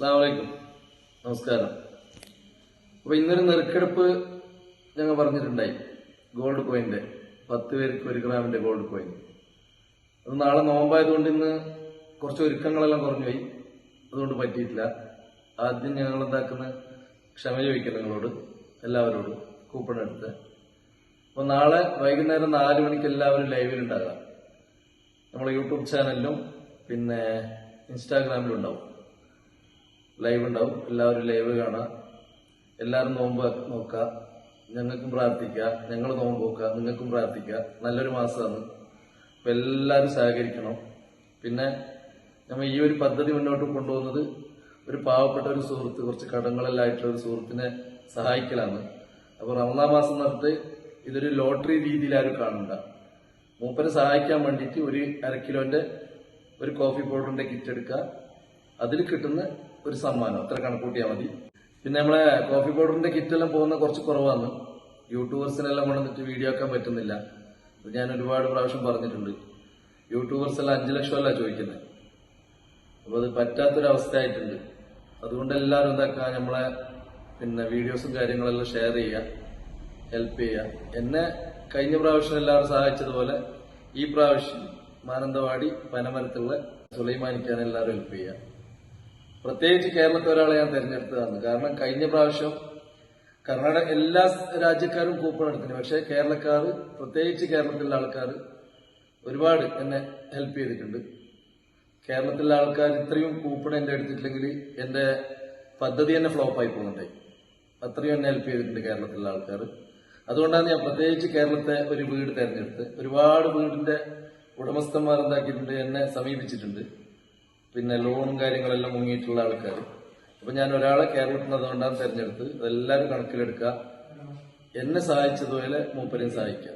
അസ്സാമലൈക്കും നമസ്കാരം. അപ്പൊ ഇന്നൊരു നെറുക്കെടുപ്പ് ഞങ്ങൾ പറഞ്ഞിട്ടുണ്ടായി. ഗോൾഡ് കോയിന്റെ പത്ത് പേർക്ക് ഒരു ഗ്രാമിന്റെ ഗോൾഡ് കോയിൻ അത് നാളെ നോമ്പായതുകൊണ്ട് ഇന്ന് കുറച്ച് ഒരുക്കങ്ങളെല്ലാം കുറഞ്ഞുപോയി അതുകൊണ്ട് പറ്റിയിട്ടില്ല. ആദ്യം ഞങ്ങൾ എന്താക്കുന്ന ക്ഷമ ചോദിക്കണം നിങ്ങളോട് എല്ലാവരോടും കൂപ്പൺ എടുത്ത്. അപ്പൊ നാളെ വൈകുന്നേരം നാല് മണിക്ക് എല്ലാവരും ലൈവിൽ ഉണ്ടാകാം. നമ്മുടെ യൂട്യൂബ് ചാനലിലും പിന്നെ ഇൻസ്റ്റാഗ്രാമിലും ഉണ്ടാവും. ലൈവ് ഉണ്ടാവും. എല്ലാവരും ലൈവ് കാണാം എല്ലാവരും നോമ്പ് നോക്കുക. ഞങ്ങൾക്കും പ്രാർത്ഥിക്കുക. ഞങ്ങൾ നോമ്പ് നോക്കുക. നിങ്ങൾക്കും പ്രാർത്ഥിക്കുക. നല്ലൊരു മാസമാണ്. അപ്പം എല്ലാവരും സഹകരിക്കണം. പിന്നെ നമ്മൾ ഈ ഒരു പദ്ധതി മുന്നോട്ട് കൊണ്ടുപോകുന്നത് ഒരു പാവപ്പെട്ട ഒരു സുഹൃത്ത് കുറച്ച് കടങ്ങളെല്ലാം ആയിട്ടുള്ള ഒരു സുഹൃത്തിനെ സഹായിക്കലാണ്. അപ്പോൾ റമദാൻ മാസം നടത്ത് ഇതൊരു ലോട്ടറി രീതിയിൽ ആരും കാണണ്ട. മൂപ്പരെ സഹായിക്കാൻ വേണ്ടിയിട്ട് ഒരു അര കിലോന്റെ ഒരു കോഫി പൗഡറിന്റെ കിറ്റ് എടുക്കുക. അതിൽ കിട്ടുന്ന ഒരു സമ്മാനം. അത്ര കണക്കൂട്ടിയാൽ മതി. പിന്നെ നമ്മളെ കോഫി പൗഡറിന്റെ കിറ്റ് എല്ലാം പോകുന്ന കുറച്ച് കുറവാണ് യൂട്യൂബേഴ്സിനെല്ലാം കൊണ്ടുവന്നിട്ട് വീഡിയോ ആക്കാൻ പറ്റുന്നില്ല. ഞാൻ ഒരുപാട് പ്രാവശ്യം പറഞ്ഞിട്ടുണ്ട്. യൂട്യൂബേഴ്സ് എല്ലാം അഞ്ചു ലക്ഷം അല്ല ചോദിക്കുന്നത് അപ്പൊ അത് പറ്റാത്തൊരവസ്ഥ ആയിട്ടുണ്ട് അതുകൊണ്ട് എല്ലാവരും എന്താക്കുക നമ്മളെ പിന്നെ വീഡിയോസും കാര്യങ്ങളെല്ലാം ഷെയർ ചെയ്യുക ഹെൽപ്പ് ചെയ്യുക. എന്നെ കഴിഞ്ഞ പ്രാവശ്യം എല്ലാവരും സഹായിച്ചതുപോലെ ഈ പ്രാവശ്യം മാനന്തവാടി പനമരത്തുള്ള സുലൈമാനിക്കാൻ എല്ലാവരും ഹെൽപ്പ് ചെയ്യുക. പ്രത്യേകിച്ച് കേരളത്തെ ഒരാളെ ഞാൻ തിരഞ്ഞെടുത്തതാണ്. കാരണം കഴിഞ്ഞ പ്രാവശ്യം കർണാടക എല്ലാ രാജ്യക്കാരും കൂപ്പൺ എടുക്കുന്നു പക്ഷേ കേരളക്കാർ പ്രത്യേകിച്ച് കേരളത്തിലെ ആൾക്കാർ ഒരുപാട് എന്നെ ഹെൽപ്പ് ചെയ്തിട്ടുണ്ട്. കേരളത്തിലെ ആൾക്കാർ ഇത്രയും കൂപ്പൺ എന്റെ എടുത്തിട്ടില്ലെങ്കിൽ എന്റെ പദ്ധതി തന്നെ ഫ്ലോപ്പായി പോകുന്നുണ്ടായി അത്രയും എന്നെ ഹെൽപ്പ് ചെയ്തിട്ടുണ്ട് കേരളത്തിലെ ആൾക്കാർ. അതുകൊണ്ടാണ് ഞാൻ പ്രത്യേകിച്ച് കേരളത്തെ ഒരു വീട് തെരഞ്ഞെടുത്ത് ഒരുപാട് വീടിന്റെ ഉടമസ്ഥന്മാർ എന്താക്കിയിട്ടുണ്ട് എന്നെ സമീപിച്ചിട്ടുണ്ട്. പിന്നെ ലോണും കാര്യങ്ങളെല്ലാം മുങ്ങിയിട്ടുള്ള ആൾക്കാർ അപ്പൊ ഞാൻ ഒരാളെ കേരളത്തിൽ നിന്ന് അതുകൊണ്ടാണ് തെരഞ്ഞെടുത്ത് അതെല്ലാവരും കണക്കിലെടുക്കുക. എന്നെ സഹായിച്ചതുപോലെ മൂപ്പരെയും സഹായിക്കുക